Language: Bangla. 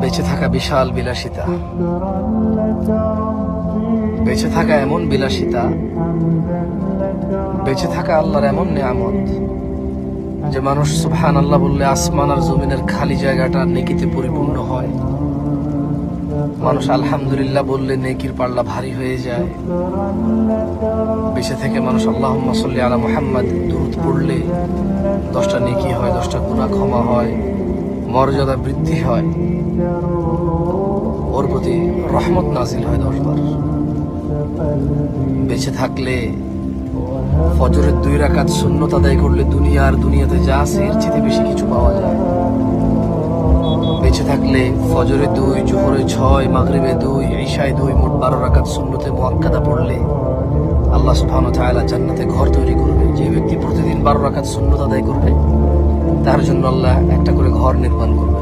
বেঁচে থাকা বিশাল বিলাসিতা। বেঁচে থাকা এমন বিলাসিতা, বেঁচে থাকা আল্লাহর এমন নিয়ামত যে মানুষ সুবহান আল্লাহ বললে আসমান আর জমিনের খালি জায়গাটা নেকিতে পরিপূর্ণ হয়। মানুষ আলহামদুলিল্লাহ বললে নেকির পাল্লা ভারী হয়ে যায়। বেঁচে থেকে মানুষ আল্লাহ সাল্লি আলা মোহাম্মদ দুরুদ পড়লে দশটা নেকি হয়, দশটা গুণা ক্ষমা হয়। মর্যাদা বৃদ্ধি হয়, ওর প্রতি রহমত নাজিল হয় দশবার বেঁচে থাকলে ফজরের দুই রাকাত শূন্যত আদায় করলে দুনিয়া আর দুনিয়াতে যা আছে, এর চেয়ে বেশি কিছু পাওয়া যায়। বেঁচে থাকলে ফজরে দুই জোহরে ছয়, মাগরিবে দুই, ঈশায় দুই, মোট বারো রাকাত শূন্যতে মোয়াক্কাদা পড়লে আল্লাহ সুবহানাহু ওয়া তাআলা জান্নাতে ঘর তৈরি করবে। যে ব্যক্তি প্রতিদিন বারো রাকাত শূন্যত আদায় করবে তার জন্য আল্লাহ একটা করে ঘর নির্মাণ করবে